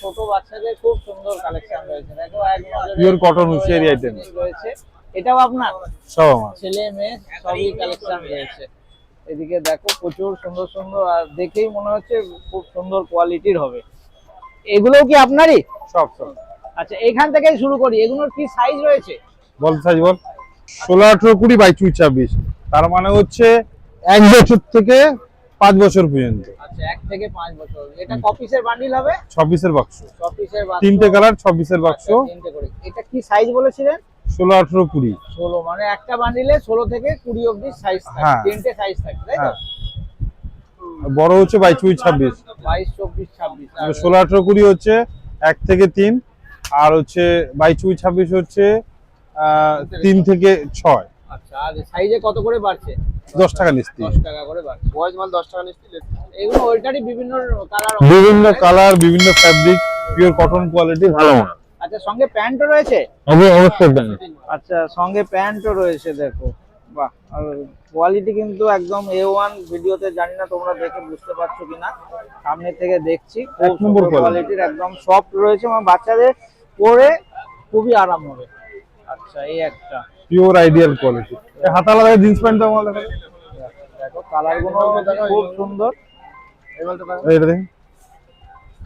ছোট বাচ্চাদের খুব সুন্দর কালেকশন রয়েছে। দেখো এক নজরে Pure cotton রয়েছে এটাও আপনার? সব আমার। ছেলে মেয়ে সবই কালেকশন রয়েছে। এদিকে দেখো প্রচুর সুন্দর সুন্দর আর দেখেই মনে হচ্ছে খুব সুন্দর কোয়ালিটির হবে। এগুলোও কি আপনারই? সব সব। আচ্ছা এখান থেকেই শুরু করি। এগুলোর কি সাইজ রয়েছে? বল সাইজ বল। ষোলো আঠেরো কুড়ি বাইশ ছাব্বিশ। তার মানে হচ্ছে এক বছর থেকে পাঁচ বছর পর্যন্ত। আচ্ছা বাক্স। তিনটে কালার ছ পিসের বাক্স। আচ্ছা, এটা কি সাইজ বলেছিলেন? ষোলো আঠেরো কুড়ি। ষোলো মানে একটা বান্ডিলে ষোলো থেকে কুড়ি অব্দি সাইজ থাকে। হ্যাঁ। তিনটে সাইজ থাকে তাই তো? হ্যাঁ। বড় হচ্ছে বাইশ চব্বিশ ছাব্বিশ। বাইশ চব্বিশ ছাব্বিশ। আর ষোলো আঠেরো কুড়ি হচ্ছে এক থেকে তিন। আর হচ্ছে বাইশ চব্বিশ ছাব্বিশ হচ্ছে আহ, তিন থেকে ছয়। আচ্ছা আর সাইজে কত করে বাড়ছে? দশ টাকা নিস্তি। দশ টাকা করে বাড়ছে। বয়স মাল দশ টাকা নিচ্ছি এগুলো ওইটারই বিভিন্ন কালার বিভিন্ন কালার বিভিন্ন ফ্যাব্রিক পিওর কটন কোয়ালিটি ভালো মাল। আচ্ছা সঙ্গে প্যান্টও রয়েছে? অবশ্যই আচ্ছা সঙ্গে প্যান্টও রয়েছে দেখো। বাহ আর কোয়ালিটি কিন্তু একদম এ ওয়ান ভিডিওতে জানি না তোমরা দেখে বুঝতে পারছ কিনা। সামনে থেকে দেখছি নম্বর কোয়ালিটির একদম সফট রয়েছে মানে বাচ্চাদের পরে খুবই আরাম হবে। আচ্ছা এই একটা। পিওর আইডিয়াল কোয়ালিটি হাতা লাগা জিন্স প্যান্ট দাও আমার দেখো দেখো কালারগুলো খুব সুন্দর। এটা দেখেন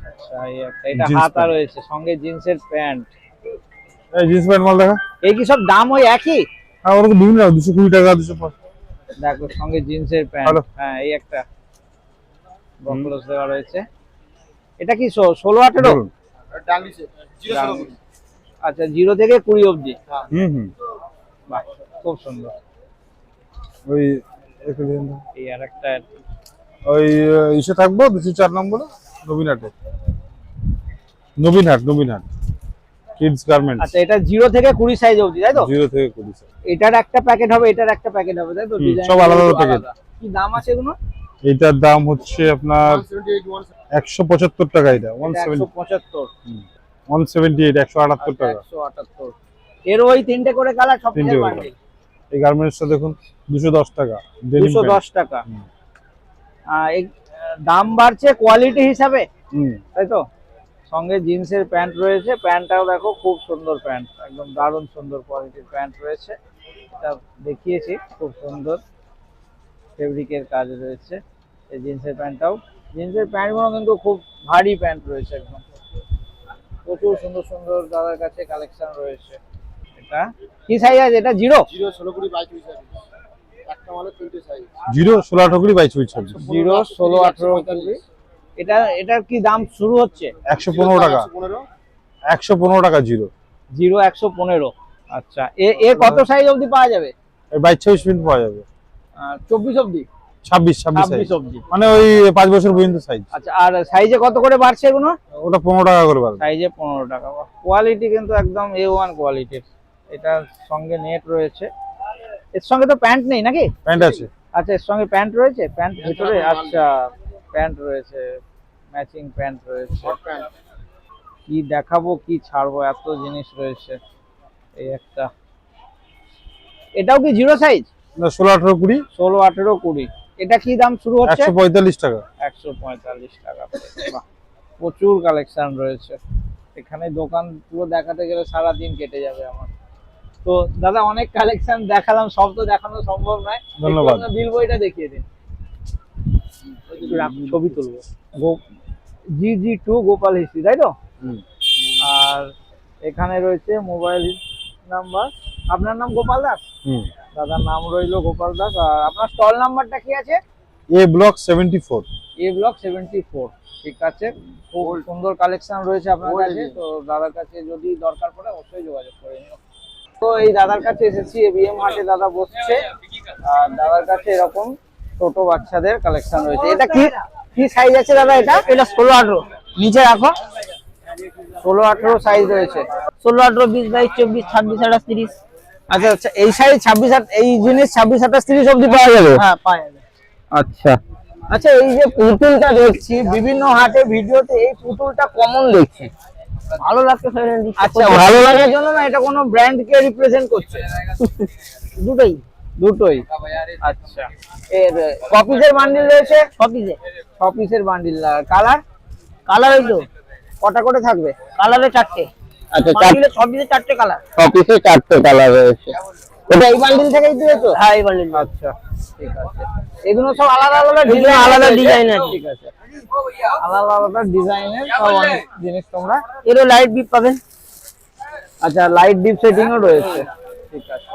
আচ্ছা এই একটা এটা হাতা রয়েছে সঙ্গে জিন্সের প্যান্ট। এই জিন্স প্যান্ট মাল দেখা। এই কি সব দাম ওই একই? হ্যাঁ ওরকম বিভিন্ন দুশো কুড়ি টাকা দুশো দেখো সঙ্গে জিন্সের প্যান্ট। হ্যাঁ এই একটা। বকলস দেওয়া রয়েছে। এটা কি ষোলো আঠেরো। আচ্ছা জিরো থেকে কুড়ি অবধি। হুম হুম। বাহ খুব সুন্দর। ওই। এই আর একটা ওই ইসে থাকব দুশো চার নম্বরে নবীনহাটে। নবীনহাট নবীনহাট। কিডস গার্মেন্টস আচ্ছা এটা জিরো থেকে কুড়ি সাইজ অবধি তাই তো? জিরো থেকে কুড়ি স্যার এটার একটা প্যাকেট হবে এটার একটা প্যাকেট হবে তাই তো? সব আলাদা আলাদা packet। কি দাম আছে এগুলো? এইটার দাম হচ্ছে আপনার একশো পঁচাত্তর টাকা এটা ওয়ান একশো সেভেন্টি পঁচাত্তর। ওয়ান সেভেন্টি এইট একশো আটাত্তর টাকা। একশো আটাত্তর। এর ওই তিনটে করে কালার সব তিনটে বান্ডিল এই গার্মেন্টসটা দেখুন দুশো দশ টাকা denim দুশো pant। দশ টাকা। হুম। আহ, এই দাম বাড়ছে কোয়ালিটি হিসাবে। তাই তো? সঙ্গে জিন্সের প্যান্ট রয়েছে। প্যান্টটাও দেখো খুব সুন্দর প্যান্ট একদম দারুণ সুন্দর কোয়ালিটির প্যান্ট রয়েছে। এটা দেখিয়েছি খুব সুন্দর। ফেব্রিকের কাজ রয়েছে এই জিন্সের প্যান্টটাও জিন্সের প্যান্টগুলো কিন্তু খুব ভারী প্যান্ট রয়েছে একদম। প্রচুর সুন্দর সুন্দর দাদার কাছে কালেকশন রয়েছে। এটা কি সাইজ আছে? এটা জিরো জিরো ষোলো কুড়ি বাইশ জিরো ষোলো আঠারো কুড়ি বাইশ চব্বিশ ছাব্বিশ। জিরো ষোলো আঠেরো এটা এটার কি দাম শুরু হচ্ছে? একশো পনেরো টাকা। একশো পনেরো। টাকা জিরো। জিরো একশো পনেরো। আচ্ছা এ এ কত সাইজ অবধি পাওয়া যাবে? বাইশ ছাব্বিশ মিনিট পাওয়া যাবে। চব্বিশ অবধি? ছাব্বিশ ছাব্বিশ অবধি। মানে ওই পাঁচ বছর পর্যন্ত সাইজ আচ্ছা আর সাইজে কত করে বাড়ছে এগুলো? ওটা পনেরো টাকা করে সাইজে পনেরো টাকা। কোয়ালিটি কিন্তু একদম এ ওয়ান কোয়ালিটির এটার সঙ্গে নেট রয়েছে। এর সঙ্গে তো প্যান্ট নেই নাকি? প্যান্ট আছে। আচ্ছা এর সঙ্গে প্যান্ট রয়েছে? প্যান্ট ভিতরে আচ্ছা প্যান্ট রয়েছে ম্যাচিং প্যান্ট রয়েছে। কি দেখাবো কি ছাড়বো এত জিনিস রয়েছে। এই একটা। এটাও কি জিরো সাইজ? না ষোলো আঠারো কুড়ি। ষোলো আঠেরো কুড়ি। এটা কি দাম শুরু হচ্ছে? একশো পঁয়তাল্লিশ টাকা। একশো পঁয়তাল্লিশ টাকা প্রচুর কালেকশন রয়েছে। এখানে দোকান পুরো দেখাতে গেলে সারা দিন কেটে যাবে আমার। তো দাদা অনেক কালেকশন দেখালাম সব তো দেখানো সম্ভব নয়। ধন্যবাদ। বিল বইটা দেখিয়ে দিন। ছবি তুলবো। জি জি টু গোপাল হিস্ট্রি তাই তো? আর এখানে রয়েছে মোবাইল নাম্বার আপনার নাম গোপাল দাস? দাদার নাম রইল গোপাল দাস। আর আপনার স্টল নাম্বারটা কি আছে? A block seventy four A block seventy four ঠিক আছে। খুব সুন্দর কালেকশন রয়েছে আপনার কাছে। তো দাদার কাছে যদি দরকার পড়ে অবশ্যই যোগাযোগ করে নিও। তো এই দাদার কাছে এসেছি এবিএম হাটে দাদা বসছে। আর দাদার কাছে এরকম ছোট বাচ্চাদের কালেকশন রয়েছে। এটা কি কি সাইজ আছে দাদা এটা? এটা ষোলো আঠেরো। নিচে রাখো। ষোলো আঠেরো সাইজ রয়েছে। ষোলো আঠারো বিশ বাইশ চব্বিশ ছাব্বিশ আঠাশ তিরিশ। আচ্ছা আচ্ছা এই সাইজ ছাব্বিশ এই জিনিস ছাব্বিশ আঠাশ তিরিশ অব্দি পাওয়া যাবে? হ্যাঁ পাওয়া যাবে। আচ্ছা। আচ্ছা এই যে পুতুলটা দেখছি বিভিন্ন হাটে ভিডিওতে এই পুতুলটা কমন দেখছি। ভালো লাগছে সেখানে আচ্ছা ভালো লাগার জন্য না এটা কোনো ব্র্যান্ড কে রিপ্রেজেন্ট করছে। দুটোই। দুটোই। আচ্ছা। এর কপিসের বান্ডিল রয়েছে? ছ পিসে ছ পিসের বান্ডিল কালার কালার ওই তো। কটা করে থাকবে? কালারে চারটে। আচ্ছা বান্ডিলে সব চারটে কালার অফিসে চারটে কালার রয়েছে। ওটা এই বান্ডিল থেকেই দিয়েছ? হ্যাঁ এই বান্ডিল আচ্ছা ঠিক আছে। এগুলো সব আলাদা আলাদা ডিজাইন আলাদা design আছে। ঠিক আছে। আলাদা আলাদা ডিজাইনের সব অনেক জিনিস তোমরা। এরও লাইট বিপ পাবেন আচ্ছা লাইট ডিপ সেটিংও রয়েছে। ঠিক আছে।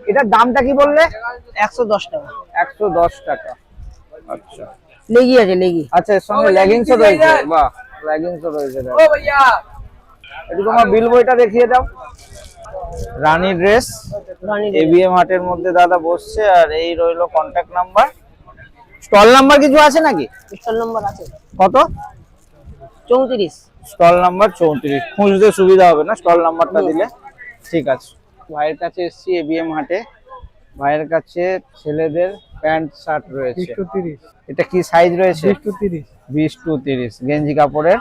এটার দামটা কি বললে? একশো দশ টাকা। একশো দশ টাকা। আচ্ছা। লেগি আছে লেগি আচ্ছা এর সঙ্গে লেগিংসও রয়েছে। বাহ লেগিংসও রয়েছে দেখো। একটু তোমার বিল বইটা দেখিয়ে দাও। রানী ড্রেস রানী এবিএম হাটের মধ্যে দাদা বসছে আর এই রইল কন্ট্যাক্ট নাম্বার স্টল নাম্বার কিছু আছে নাকি? স্টল নম্বর আছে। কত? চৌত্রিশ। স্টল নাম্বার চৌত্রিশ। খুঁজতে সুবিধা হবে না স্টল নাম্বারটা দিলে? ঠিক আছে। ভাইয়ের কাছে এসছি এবিএম হাটে। ভাইয়ের কাছে ছেলেদের প্যান্ট শার্ট রয়েছে। এটা কি সাইজ রয়েছে? টু তিরিশ। বিশ টু তিরিশ। গেঞ্জি কাপড়ের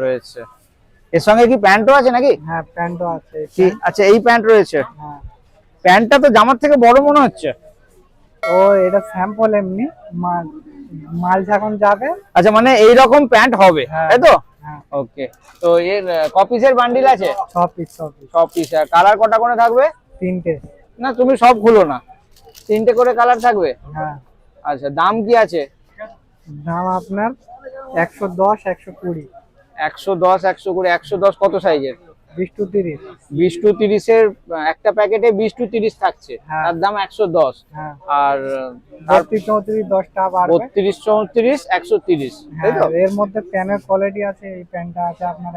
রয়েছে। এর সঙ্গে কি প্যান্টও আছে নাকি? হ্যাঁ প্যান্টও আছে। কি? আচ্ছা এই প্যান্ট রয়েছে? হ্যাঁ। প্যান্টটা তো জামার থেকে বড় মনে হচ্ছে। ও এটা স্যাম্পল এমনি। মাল যখন যাবে। আচ্ছা মানে এই রকম প্যান্ট হবে হ্যাঁ। তাই তো? হ্যাঁ। ওকে তো এর কপিসের বান্ডিল আছে? ছ পিস ছ পিস সব পিস আর কালার কটা করে থাকবে? তিনটে। না তুমি সব খুলো না। তিনটে করে কালার থাকবে? হ্যাঁ। আচ্ছা দাম কি আছে? দাম আপনার একশো দশ একশো কুড়ি। একশো দশ একশো কুড়ি একশো দশ কত সাইজের বিশ টু তিরিশ। বিশ টু তিরিশের একটা প্যাকেটে বিশ টু তিরিশ থাকছে। হ্যাঁ। তার দাম একশো দশ। হ্যাঁ। আর বাড়বে। তাই হ্যাঁ তো? এর মধ্যে প্যানের কোয়ালিটি আছে এই আছে আপনার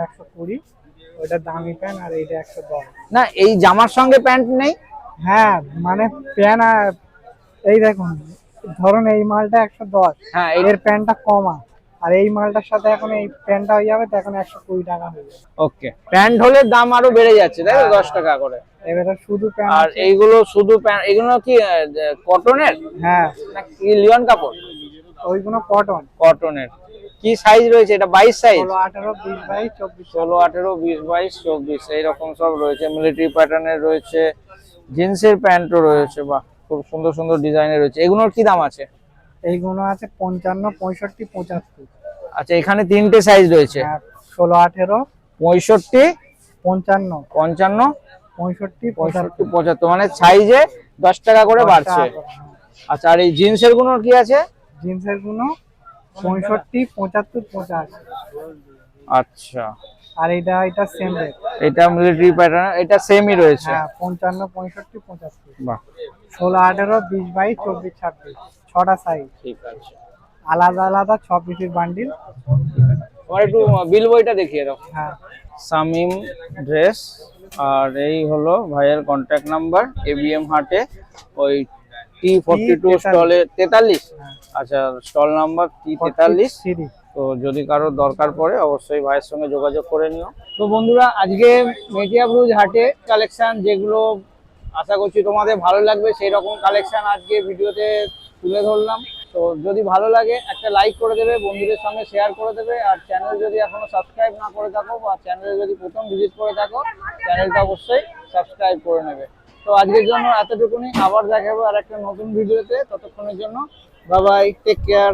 দামি প্যান আর এইটা একশো দশ। না এই জামার সঙ্গে প্যান্ট নেই? হ্যাঁ মানে প্যান এই দেখুন ধরুন এই মালটা একশো দশ। হ্যাঁ এই এর প্যান্টটা কমা আর এই মালটার সাথে এখন এই প্যান্টটা হয়ে যাবে এখন একশো কুড়ি টাকা হয়ে যাবে। ওকে। প্যান্ট হলে দাম আরও বেড়ে যাচ্ছে তাই তো? দশ টাকা করে। এবারে শুধু প্যান্ট আর এইগুলো শুধু প্যান্ট এগুলো কি কটনের? হ্যাঁ। না কি লিওন কাপড় ওইগুলো কটন। কটনের। কি সাইজ রয়েছে? এটা বাইশ সাইজ ষোলো আঠারো বিশ বাইশ চব্বিশ। এইরকম সব রয়েছে। মিলিটারি প্যাটার্নের রয়েছে। জিন্সের প্যান্টও রয়েছে বাহ খুব সুন্দর সুন্দর ডিজাইনের রয়েছে। এগুলোর কি দাম আছে? এইগুলো আছে পঞ্চান্ন পঁয়ষট্টি পঁচাত্তর। আচ্ছা এখানে তিনটে সাইজ রয়েছে। হ্যাঁ ষোলো আঠেরো পঁয়ষট্টি পঞ্চান্ন। পঞ্চান্ন পঁয়ষট্টি পঁয়ষট্টি পঁচাত্তর। মানে সাইজে দশ টাকা করে বাড়ছে। আচ্ছা আর এই জিন্সেরগুলোর কি আছে? জিন্সেরগুলো পঁয়ষট্টি পঁচাত্তর পঁচাশি। আচ্ছা। আর এটা এটা সেম রেট এটা মিলিটারি প্যাটার্ন এটা সেমই রয়েছে। হ্যাঁ পঞ্চান্ন পঁয়ষট্টি পঁচাত্তর। বাহ। ষোলো আঠেরো বিশ বাইশ চব্বিশ ছাব্বিশ। ছটা সাইজ ঠিক আছে। আলাদা আলাদা ছ পিসের বান্ডিল তোমার একটু বিল বইটা দেখিয়ে দাও। হ্যাঁ। সামিম ড্রেস আর এই হলো ভাইয়ের কন্ট্যাক্ট নাম্বার এবিএম হাটে ওই টি ফোরটি টু স্টলে তেতাল্লিশ? আচ্ছা স্টল নাম্বার টি তেতাল্লিশ। তো যদি কারও দরকার পড়ে অবশ্যই ভাইয়ের সঙ্গে যোগাযোগ করে নিও। তো বন্ধুরা আজকে মেটিয়া ব্লুজ হাটে কালেকশন যেগুলো আশা করছি তোমাদের ভালো লাগবে সেই রকম কালেকশন আজকে ভিডিওতে তুলে ধরলাম। তো যদি ভালো লাগে, একটা লাইক করে দেবে, বন্ধুদের সঙ্গে শেয়ার করে দেবে। আর চ্যানেল যদি এখনও সাবস্ক্রাইব না করে থাকো বা চ্যানেলে যদি প্রথম ভিজিট করে থাকো চ্যানেলটা অবশ্যই সাবস্ক্রাইব করে নেবে। তো আজকের জন্য এতটুকুনি। আবার দেখাবো আর একটা নতুন ভিডিওতে ততক্ষণের জন্য বাবাই টেক কেয়ার